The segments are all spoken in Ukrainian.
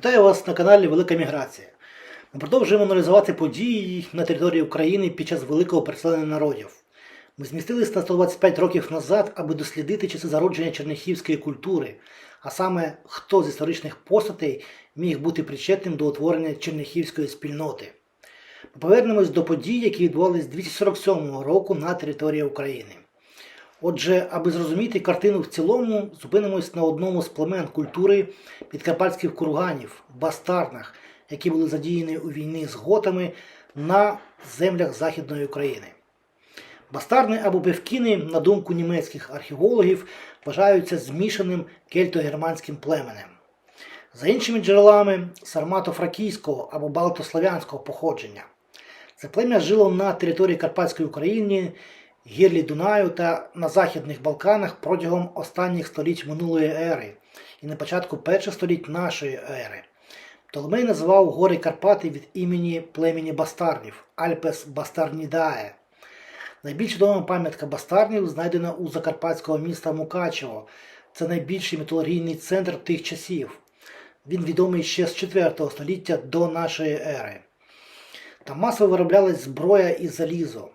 Вітаю вас на каналі Велика Міграція. Ми продовжуємо аналізувати події на території України під час великого переселення народів. Ми змістились на 125 років назад, аби дослідити часи зародження черняхівської культури, а саме хто з історичних постатей міг бути причетним до утворення черняхівської спільноти. Ми повернемось до подій, які відбувалися з 247 року на території України. Отже, аби зрозуміти картину в цілому, зупинимось на одному з племен культури підкарпатських курганів, бастарнах, які були задіяні у війні з готами на землях Західної України. Бастарни або бевкіни, на думку німецьких археологів, вважаються змішаним кельто-германським племенем. За іншими джерелами сармато-фракійського або балтослав'янського походження. Це плем'я жило на території Карпатської України, гірлі Дунаю та на Західних Балканах протягом останніх століть минулої ери і на початку перших століть нашої ери. Птоломей називав гори Карпати від імені племені бастарнів Альпес Бастарнідае. Найбільш відома пам'ятка бастарнів знайдена у закарпатського міста Мукачево. Це найбільший металургійний центр тих часів. Він відомий ще з 4 століття до нашої ери. Там масово вироблялась зброя і залізо.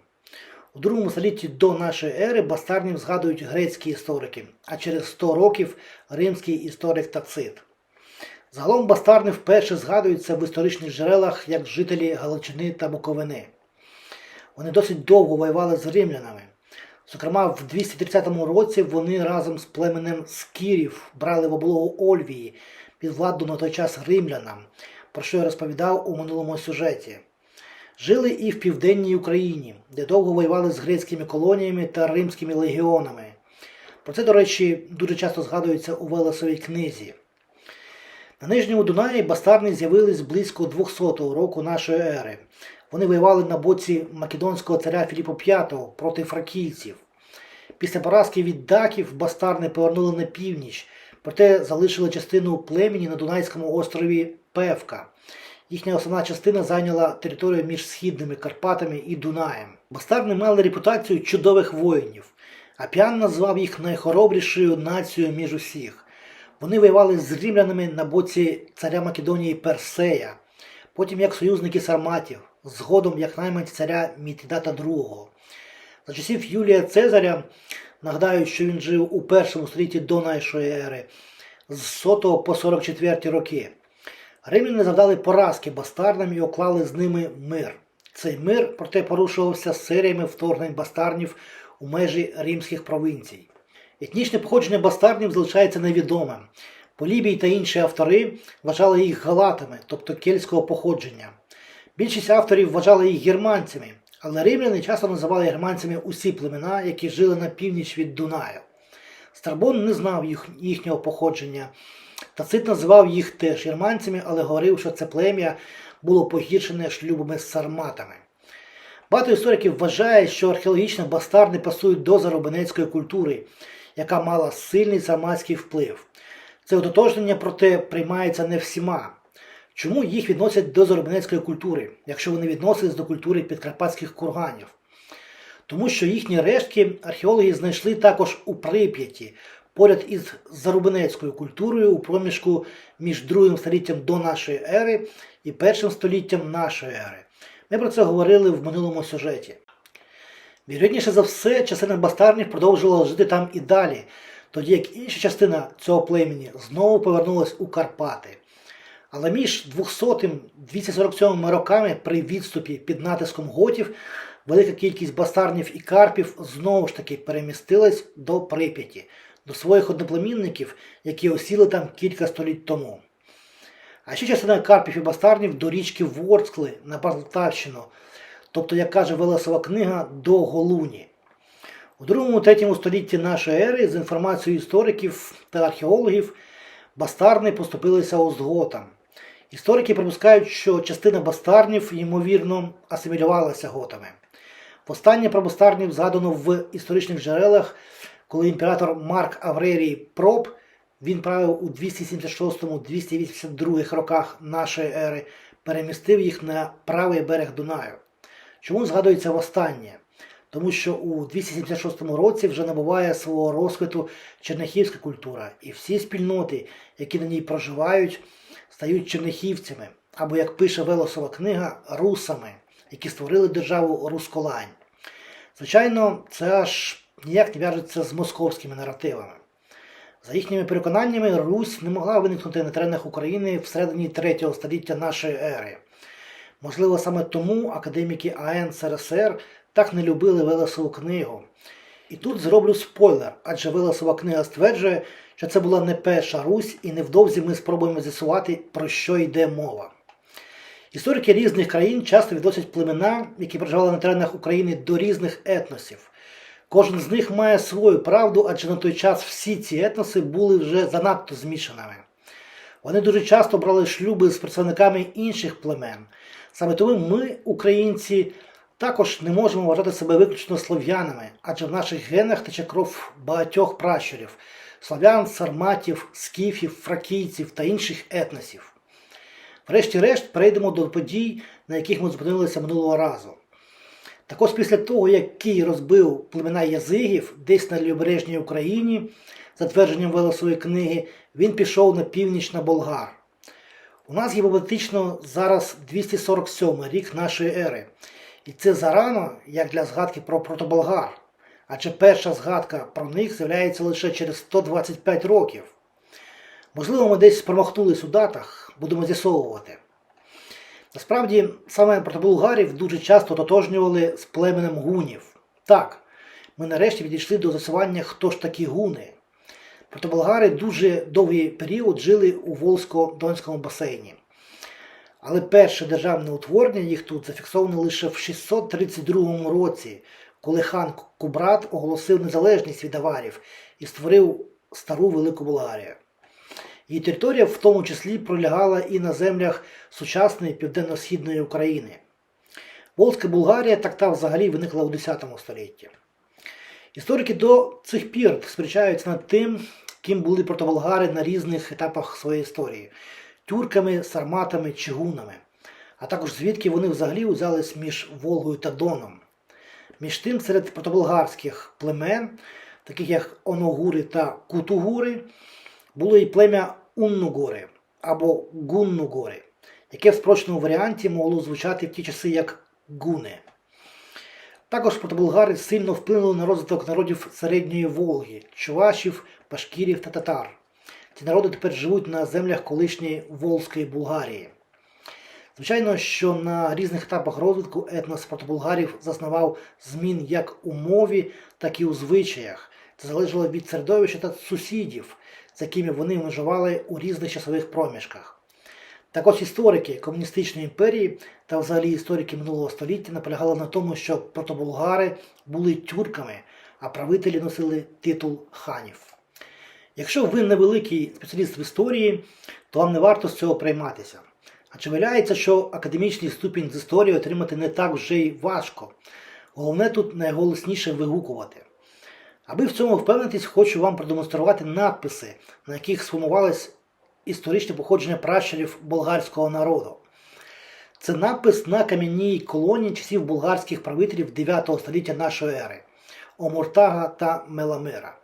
У другому столітті до нашої ери бастарнів згадують грецькі історики, а через 100 років римський історик Тацит. Загалом бастарни вперше згадуються в історичних джерелах як жителі Галичини та Буковини. Вони досить довго воювали з римлянами. Зокрема, в 230 році вони разом з племенем скірів брали в облогу Ольвії під владу на той час римлянам, про що я розповідав у минулому сюжеті. Жили і в південній Україні, де довго воювали з грецькими колоніями та римськими легіонами. Про це, до речі, дуже часто згадується у Велесовій книзі. На Нижньому Дунаї бастарни з'явились близько 200 року нашої ери. Вони воювали на боці македонського царя Філіпа V проти фракійців. Після поразки від даків бастарни повернули на північ, проте залишили частину племені на Дунайському острові Певка. Їхня основна частина зайняла територію між східними Карпатами і Дунаєм. Бастарни мали репутацію чудових воїнів, а Піан назвав їх найхоробрішою нацією між усіх. Вони воювали з римлянами на боці царя Македонії Персея, потім як союзники сарматів, згодом як найманці царя Мітідата II. За часів Юлія Цезаря, нагадаю, що він жив у першому столітті до нашої ери, з 100 по 44 роки. Римляни завдали поразки бастарнам і оклали з ними мир. Цей мир, проте, порушувався серіями вторгнень бастарнів у межі римських провінцій. Етнічне походження бастарнів залишається невідомим. Полібій та інші автори вважали їх галатами, тобто кельтського походження. Більшість авторів вважали їх германцями, але римляни часто називали германцями усі племена, які жили на північ від Дунаю. Страбон не знав їх, їхнього походження. Тацит називав їх теж германцями, але говорив, що це плем'я було погіршене шлюбами з сарматами. Багато істориків вважає, що археологічно бастарни пасують до заробинецької культури, яка мала сильний сарматський вплив. Це ототожнення, проте, приймається не всіма. Чому їх відносять до заробинецької культури, якщо вони відносились до культури підкарпатських курганів? Тому що їхні рештки археологи знайшли також у Прип'яті, поряд із зарубинецькою культурою у проміжку між другим століттям до нашої ери і першим століттям нашої ери. Ми про це говорили в минулому сюжеті. Вірогідніше за все, частина бастарнів продовжувала жити там і далі, тоді як інша частина цього племені знову повернулась у Карпати. Але між 200-247 роками при відступі під натиском готів велика кількість бастарнів і карпів знову ж таки перемістилась до Прип'яті, до своїх одноплемінників, які осіли там кілька століть тому. А ще частина карпів і бастарнів до річки Ворскли на Полтавщину, тобто, як каже Велесова книга, до Голуні. У 2-3 столітті нашої ери, з інформацією істориків та археологів, бастарни поступилися остготам. Історики припускають, що частина бастарнів, ймовірно, асимілювалася готами. Востаннє про бастарнів згадано в історичних джерелах, коли імператор Марк Аврерій Проб, він правив у 276-282 роках нашої ери, перемістив їх на правий берег Дунаю. Чому згадується востаннє? Тому що у 276 році вже набуває свого розквіту черняхівська культура, і всі спільноти, які на ній проживають, стають чернихівцями, або, як пише Велосова книга, русами, які створили державу Русколань. Звичайно, це аж ніяк не в'яжеться з московськими наративами. За їхніми переконаннями, Русь не могла виникнути на теренах України всередині третього століття нашої ери. Можливо, саме тому академіки АН СРСР так не любили Велесову книгу. І тут зроблю спойлер, адже Велесова книга стверджує, що це була не перша Русь, і невдовзі ми спробуємо з'ясувати, про що йде мова. Історики різних країн часто відносять племена, які проживали на теренах України до різних етносів. Кожен з них має свою правду, адже на той час всі ці етноси були вже занадто змішаними. Вони дуже часто брали шлюби з представниками інших племен. Саме тому ми, українці, також не можемо вважати себе виключно слов'янами, адже в наших генах тече кров багатьох пращурів слов'ян, сарматів, скіфів, фракійців та інших етносів. Врешті-решт перейдемо до подій, на яких ми зупинилися минулого разу. Так ось після того, як Кій розбив племена язигів десь на лівобережній Україні, за твердженням Велесової книги, він пішов на північ на Болгар. У нас гіпотетично зараз 247 рік нашої ери. І це зарано, як для згадки про протоболгар. Адже перша згадка про них з'являється лише через 125 років. Можливо, ми десь промахнулись у датах, будемо з'ясовувати. Насправді, саме протобулгарів дуже часто тотожнювали з племенем гунів. Так, ми нарешті відійшли до з'ясування, хто ж такі гуни. Протоболгари дуже довгий період жили у Волзько-Донському басейні. Але перше державне утворення їх тут зафіксовано лише в 632 році, коли хан Кубрат оголосив незалежність від аварів і створив стару Велику Болгарію. Її територія в тому числі пролягала і на землях сучасної південно-східної України. Волзька Булгарія так та взагалі виникла у X столітті. Історики до цих пір сперечаються над тим, ким були протоболгари на різних етапах своєї історії тюрками, сарматами чи гунами, а також звідки вони взагалі узялись між Волгою та Доном. Між тим, серед протоболгарських племен, таких як Оногури та Кутугури, було і плем'я Уннугори або Гуннугори, яке в спрощеному варіанті могло звучати в ті часи як гуни. Також протобулгари сильно вплинули на розвиток народів Середньої Волги, чувашів, башкірів та татар. Ці народи тепер живуть на землях колишньої Волзької Булгарії. Звичайно, що на різних етапах розвитку етнос протобулгарів зазнавав змін як у мові, так і у звичаях. Це залежало від середовища та сусідів, з якими вони межували у різних часових проміжках. Так ось історики комуністичної імперії та взагалі історики минулого століття наполягали на тому, що протобулгари були тюрками, а правителі носили титул ханів. Якщо ви невеликий спеціаліст в історії, то вам не варто з цього прийматися. Адже виявляється, що академічний ступінь з історії отримати не так вже й важко. Головне тут найголосніше вигукувати. Аби в цьому впевнитись, хочу вам продемонструвати надписи, на яких сформувалось історичне походження пращурів болгарського народу. Це напис на кам'яній колонії часів болгарських правителів 9 століття нашої ери Омуртага та Меламира.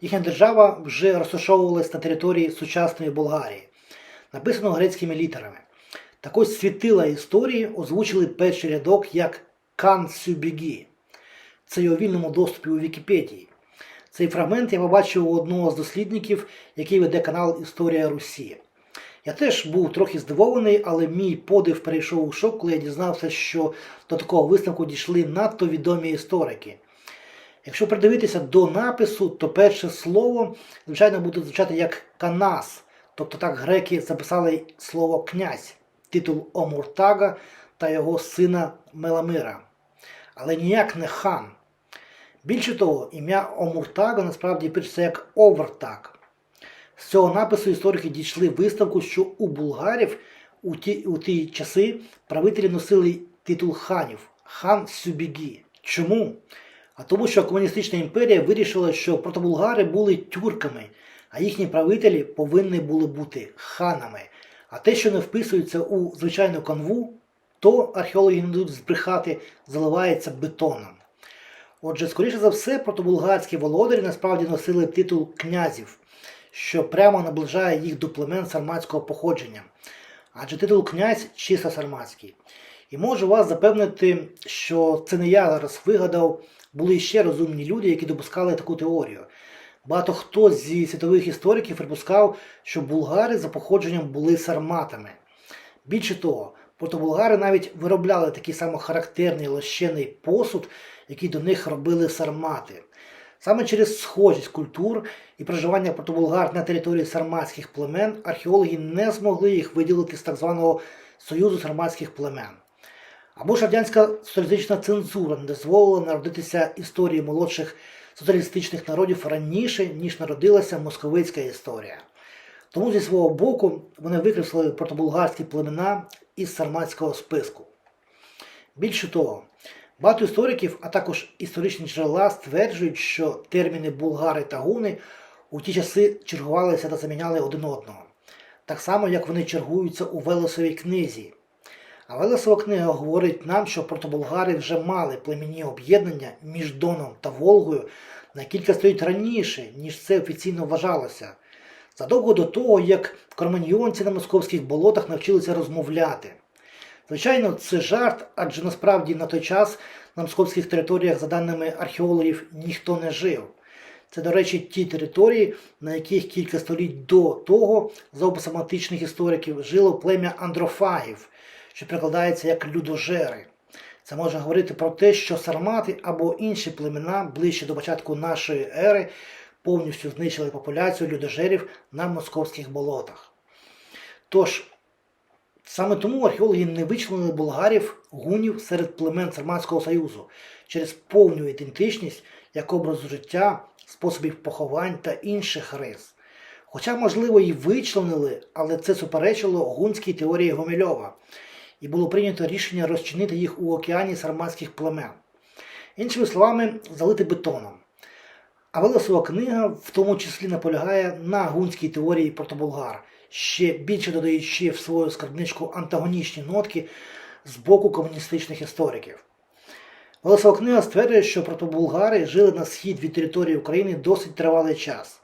Їхня держава вже розташовувалась на території сучасної Болгарії, написано грецькими літерами. Так ось світила історії озвучили перший рядок як Кан Сюбігі. Це є у вільному доступі у Вікіпедії. Цей фрагмент я побачив у одного з дослідників, який веде канал Історія Русі. Я теж був трохи здивований, але мій подив перейшов у шок, коли я дізнався, що до такого висновку дійшли надто відомі історики. Якщо придивитися до напису, то перше слово, звичайно, буде звучати як канас, тобто так греки записали слово князь, титул Омуртага та його сина Меламира. Але ніяк не хан. Більше того, ім'я Омуртага насправді пишеться як Овертаг. З цього напису історики дійшли виставку, що у булгарів у ті, у ті часи правителі носили титул ханів хан Сюбігі. Чому? А тому, що комуністична імперія вирішила, що протобулгари були тюрками, а їхні правителі повинні були бути ханами. А те, що не вписується у звичайну канву, то археологи не будуть збрехати, заливається бетоном. Отже, скоріше за все, протобулгарські володарі насправді носили титул князів, що прямо наближає їх до племен сарматського походження, адже титул князь чисто сарматський. І можу вас запевнити, що це не я зараз вигадав, були ще розумні люди, які допускали таку теорію. Багато хто зі світових істориків припускав, що булгари за походженням були сарматами. Більше того, протобулгари навіть виробляли такий самохарактерний лощений посуд, який до них робили сармати. Саме через схожість культур і проживання протобулгар на території сарматських племен археологи не змогли їх виділити з так званого Союзу сарматських племен. Або ж радянська соціалістична цензура не дозволила народитися історії молодших соціалістичних народів раніше, ніж народилася московицька історія. Тому зі свого боку вони викреслили протобулгарські племена із сарматського списку. Більше того, багато істориків, а також історичні джерела стверджують, що терміни булгари та гуни у ті часи чергувалися та заміняли один одного, так само як вони чергуються у Велесовій книзі. А Велесова книга говорить нам, що протобулгари вже мали племінні об'єднання між Доном та Волгою на кілька століть раніше, ніж це офіційно вважалося. Задовго до того, як корманьйонці на московських болотах навчилися розмовляти. Звичайно, це жарт, адже насправді на той час на московських територіях, за даними археологів, ніхто не жив. Це, до речі, ті території, на яких кілька століть до того, за описом античних істориків, жило плем'я андрофагів, що перекладається як людожери. Це може говорити про те, що сармати або інші племена ближче до початку нашої ери повністю знищили популяцію людожерів на московських болотах. Тож, саме тому археологи не вичленили болгарів, гунів серед племен Сарматського Союзу через повну ідентичність як образу життя, способів поховань та інших рис. Хоча, можливо, і вичленили, але це суперечило гунській теорії Гомельова, і було прийнято рішення розчинити їх у океані сарматських племен. Іншими словами, залити бетоном. А Велесова книга в тому числі наполягає на гунській теорії протобулгар, ще більше додаючи в свою скарбничку антагонічні нотки з боку комуністичних істориків. Велесова книга стверджує, що протобулгари жили на схід від території України досить тривалий час,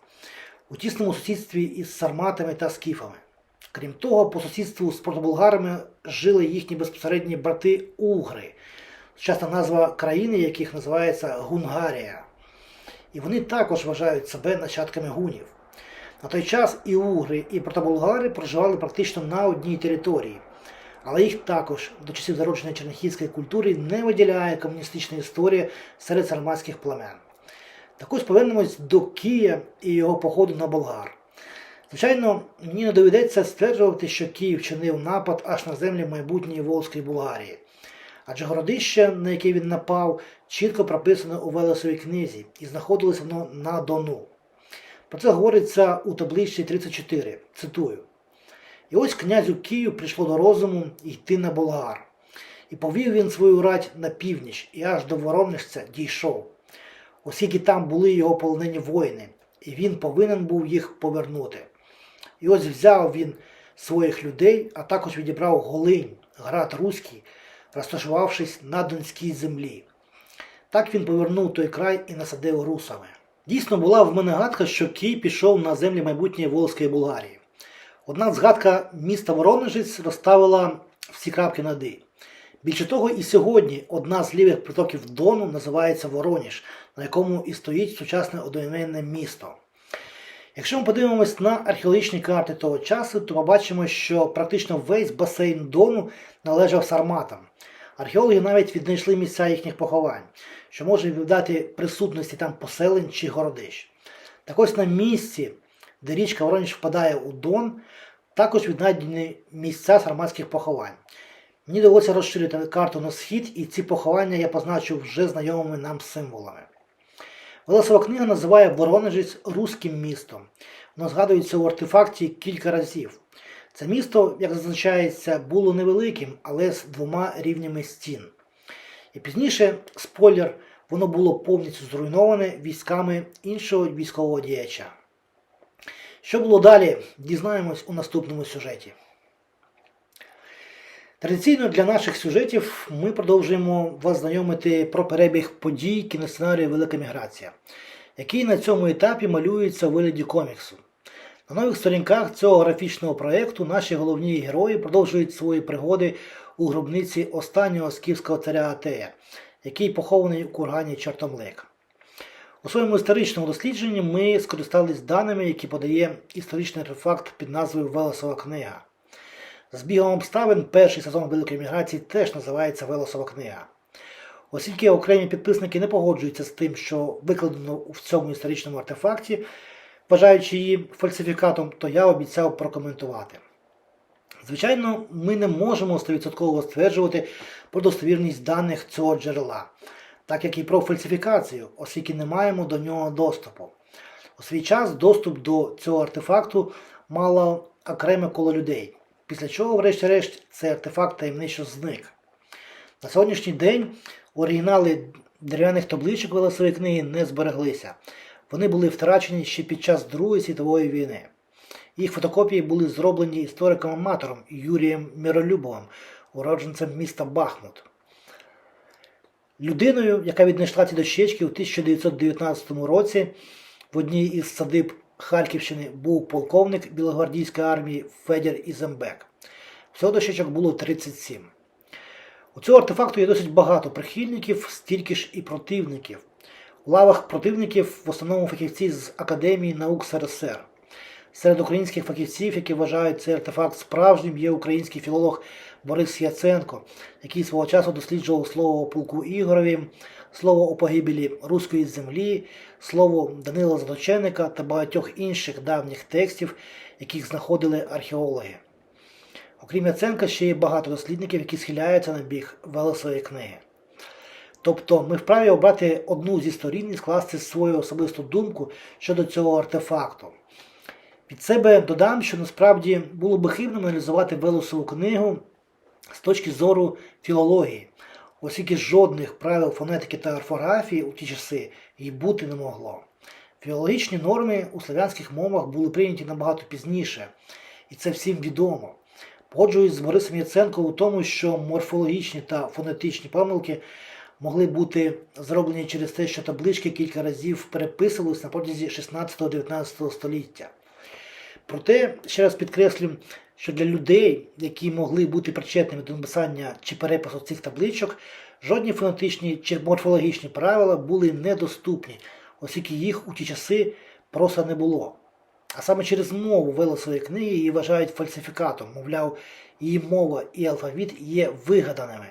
у тісному сусідстві із сарматами та скіфами. Крім того, по сусідству з протобулгарами жили їхні безпосередні брати Угри, сучасна назва країни, яких називається Гунгарія. І вони також вважають себе нащадками гунів. На той час і угри, і протобулгари проживали практично на одній території, але їх також до часів зародження чернихівської культури не виділяє комуністична історія серед сарматських племен. Так ось повернемось до Кия і його походу на болгар. Звичайно, мені не доведеться стверджувати, що Київ чинив напад аж на землі майбутньої Волзької Булгарії. Адже городище, на яке він напав, чітко прописано у Велесовій книзі і знаходилося воно на Дону. Про це говориться у табличці 34. Цитую. І ось князю Київ прийшло до розуму йти на болгар. І повів він свою рать на північ і аж до Воронежця дійшов, оскільки там були його полонені воїни, і він повинен був їх повернути. І ось взяв він своїх людей, а також відібрав Голинь, град Руський, розташувавшись на Донській землі. Так він повернув той край і насадив русами. Дійсно була в мене гадка, що Кій пішов на землі майбутньої Волзької Булгарії. Однак згадка міста Воронежець розставила всі крапки над «і». Більше того, і сьогодні одна з лівих притоків Дону називається Вороніж, на якому і стоїть сучасне одноіменне місто. Якщо ми подивимось на археологічні карти того часу, то побачимо, що практично весь басейн Дону належав сарматам. Археологи навіть віднайшли місця їхніх поховань, що може віддати присутності там поселень чи городищ. Так ось на місці, де річка Воронеж впадає у Дон, також віднайдені місця сарматських поховань. Мені довелося розширити карту на схід, і ці поховання я позначив вже знайомими нам символами. Велесова книга називає Воронежець руським містом. Воно згадується у артефакті кілька разів. Це місто, як зазначається, було невеликим, але з двома рівнями стін. І пізніше, спойлер, воно було повністю зруйноване військами іншого військового діяча. Що було далі, дізнаємось у наступному сюжеті. Традиційно для наших сюжетів ми продовжуємо вас знайомити про перебіг подій кіносценарію Велика Міграція, який на цьому етапі малюється у вигляді коміксу. На нових сторінках цього графічного проєкту наші головні герої продовжують свої пригоди у гробниці останнього скіфського царя Атея, який похований у кургані Чортомлик. У своєму історичному дослідженні ми скористались даними, які подає історичний артефакт під назвою Велесова книга. З бігом обставин перший сезон Великої міграції теж називається Велесова книга. Оскільки окремі підписники не погоджуються з тим, що викладено в цьому історичному артефакті, вважаючи її фальсифікатом, то я обіцяв прокоментувати. Звичайно, ми не можемо 100% стверджувати про достовірність даних цього джерела, так як і про фальсифікацію, оскільки не маємо до нього доступу. У свій час доступ до цього артефакту мало окреме коло людей, після чого, врешті-решт, цей артефакт таємничо зник. На сьогоднішній день оригінали дерев'яних табличок Велесової книги не збереглися. Вони були втрачені ще під час Другої світової війни. Їх фотокопії були зроблені істориком-аматором Юрієм Миролюбовим, уродженцем міста Бахмут. Людиною, яка віднайшла ці дощечки у 1919 році в одній із садиб Харківщини був полковник Білогвардійської армії Федір Ізембек. Всього дощечок було 37. У цього артефакту є досить багато прихильників, стільки ж і противників. У лавах противників в основному фахівці з Академії наук СРСР. Серед українських фахівців, які вважають цей артефакт справжнім, є український філолог Борис Яценко, який свого часу досліджував слово полку Ігорові, слово о погибелі руської землі, слово Данила Задоченника та багатьох інших давніх текстів, яких знаходили археологи. Окрім Яценка, ще є багато дослідників, які схиляються на біг Велесової книги. Тобто ми вправі обрати одну зі сторін і скласти свою особисту думку щодо цього артефакту. Від себе додам, що насправді було би хибним аналізувати Велесову книгу з точки зору філології, оскільки жодних правил фонетики та орфографії у ті часи і бути не могло. Філологічні норми у слов'янських мовах були прийняті набагато пізніше, і це всім відомо. Погоджуюсь з Борисом Яценко у тому, що морфологічні та фонетичні помилки могли бути зроблені через те, що таблички кілька разів переписувалися на протязі 16-19 століття. Проте, ще раз підкреслю, що для людей, які могли бути причетними до написання чи перепису цих табличок, жодні фонетичні чи морфологічні правила були недоступні, оскільки їх у ті часи просто не було. А саме через мову Велесової книги її вважають фальсифікатом, мовляв, її мова і алфавіт є вигаданими.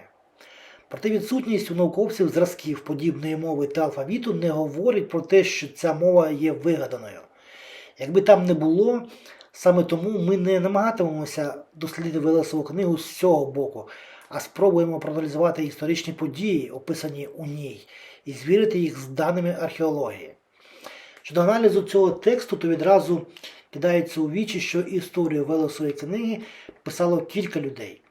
Проте відсутність у науковців зразків подібної мови та алфавіту не говорить про те, що ця мова є вигаданою. Якби там не було, саме тому ми не намагатимемося дослідити Велесову книгу з цього боку, а спробуємо проаналізувати історичні події, описані у ній, і звірити їх з даними археології. Щодо аналізу цього тексту, то відразу кидається у вічі, що історію Велесової книги писало кілька людей.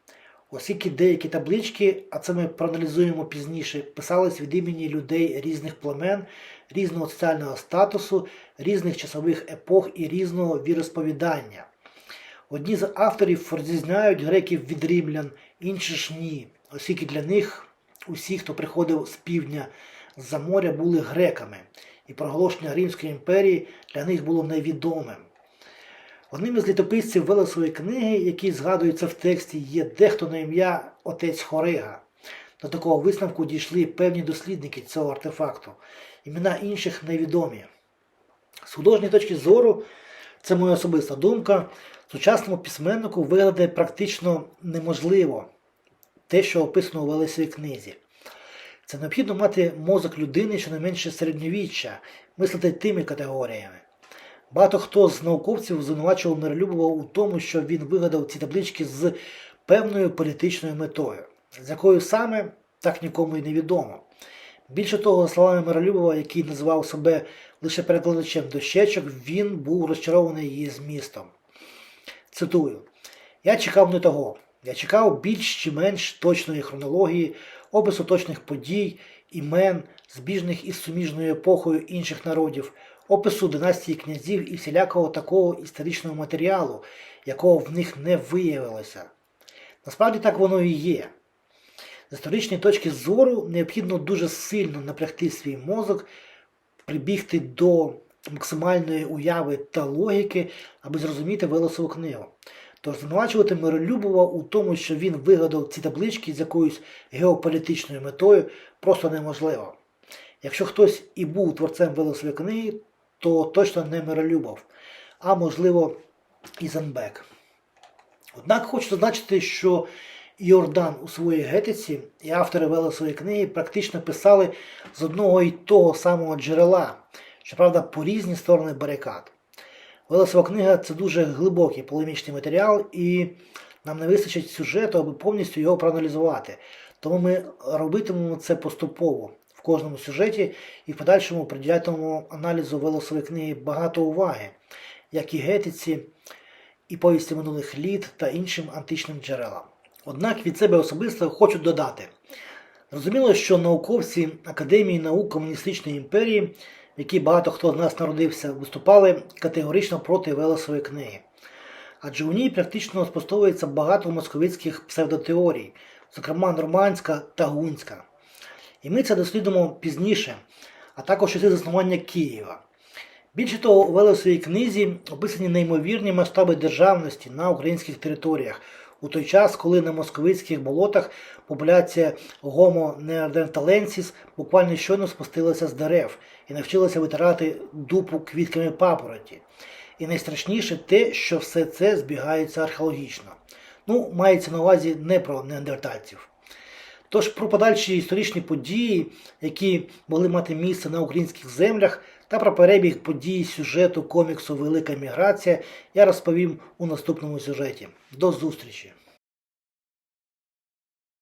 Оскільки деякі таблички, а це ми проаналізуємо пізніше, писались від імені людей різних племен, різного соціального статусу, різних часових епох і різного віросповідання. Одні з авторів розрізняють греків від римлян, інші ж ні, оскільки для них усі, хто приходив з півдня з-за моря, були греками, і проголошення Римської імперії для них було невідомим. Одним із літописців Велесової книги, які згадуються в тексті, є дехто на ім'я отець Хорига. До такого висновку дійшли певні дослідники цього артефакту. Імена інших невідомі. З художньої точки зору, це моя особиста думка, сучасному письменнику вигадати практично неможливо те, що описано у Велесовій книзі. Це необхідно мати мозок людини, що не менше середньовіччя, мислити тими категоріями. Багато хто з науковців звинувачував Миролюбова у тому, що він вигадав ці таблички з певною політичною метою, з якою саме так нікому й не відомо. Більше того, словами Миролюбова, який називав себе лише перекладачем дощечок, він був розчарований її змістом. Цитую: Я чекав не того. Я чекав більш чи менш точної хронології, опису точних подій, імен, збіжних із суміжною епохою інших народів, опису династії князів і всілякого такого історичного матеріалу, якого в них не виявилося. Насправді так воно і є. З історичної точки зору необхідно дуже сильно напрягти свій мозок, прибігти до максимальної уяви та логіки, аби зрозуміти Велесову книгу. Тож звинувачувати Миролюбова у тому, що він вигадав ці таблички з якоюсь геополітичною метою, просто неможливо. Якщо хтось і був творцем Велесової книги, то точно не Миролюбов, а можливо Ізенбек. Однак хочу зазначити, що Йордан у своїй гетиці і автори Велесової книги практично писали з одного і того самого джерела, щоправда, по різні сторони барикад. Велесова книга це дуже глибокий полемічний матеріал, і нам не вистачить сюжету, аби повністю його проаналізувати. Тому ми робитимемо це поступово в кожному сюжеті і в подальшому приділятимемо аналізу Велесової книги багато уваги, як і гетиці, і повісті минулих літ та іншим античним джерелам. Однак від себе особисто хочу додати. Зрозуміло, що науковці Академії наук Комуністичної імперії, в якій багато хто з нас народився, виступали категорично проти Велесової книги. Адже у ній практично спростовується багато московицьких псевдотеорій, зокрема нормандська та гунська. І ми це дослідимо пізніше, а також часи заснування Києва. Більше того, у Велесовій книзі описані неймовірні масштаби державності на українських територіях у той час, коли на московицьких болотах популяція Homo neanderthalensis буквально щойно спустилася з дерев і навчилася витирати дупу квітками папороті. І найстрашніше те, що все це збігається археологічно. Ну, мається на увазі не про неандертальців. Тож про подальші історичні події, які могли мати місце на українських землях, та про перебіг подій сюжету коміксу Велика міграція я розповім у наступному сюжеті. До зустрічі!